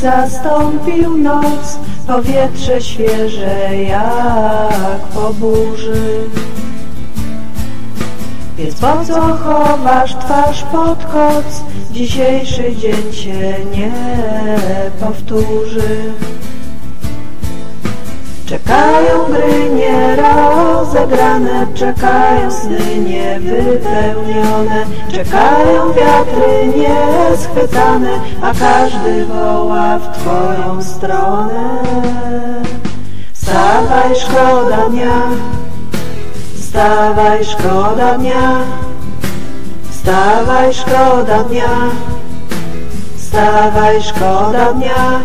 zastąpił noc, powietrze świeże jak po burzy. Więc po co chowasz twarz pod koc, dzisiejszy dzień cię nie powtórzy. Czekają gry nierozegrane, czekają sny niewypełnione, czekają wiatry nieschwytane, a każdy woła w twoją stronę. Wstawaj, szkoda dnia, wstawaj, szkoda dnia, wstawaj, szkoda dnia, wstawaj, szkoda dnia.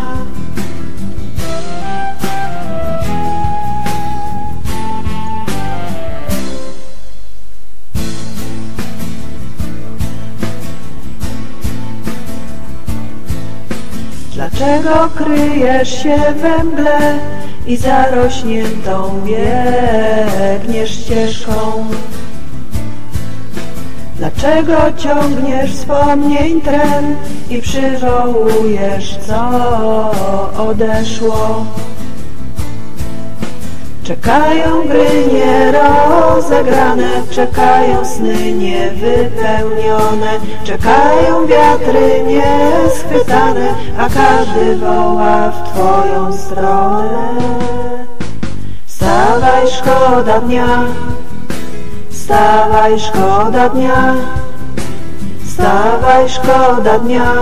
Dlaczego kryjesz się we mgle i zarośniętą biegniesz ścieżką? Dlaczego ciągniesz wspomnień tren i przywołujesz, co odeszło? Czekają gry nierozegrane, czekają sny niewypełnione, czekają wiatry nieschwytane, a każdy woła w twoją stronę. Wstawaj, szkoda dnia, wstawaj, szkoda dnia, wstawaj, szkoda dnia,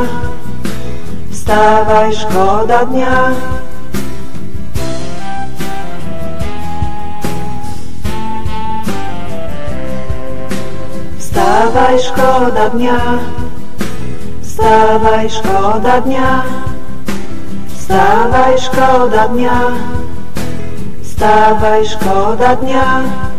wstawaj, szkoda dnia. Wstawaj, szkoda dnia, wstawaj, szkoda dnia, wstawaj, szkoda dnia, wstawaj, szkoda dnia.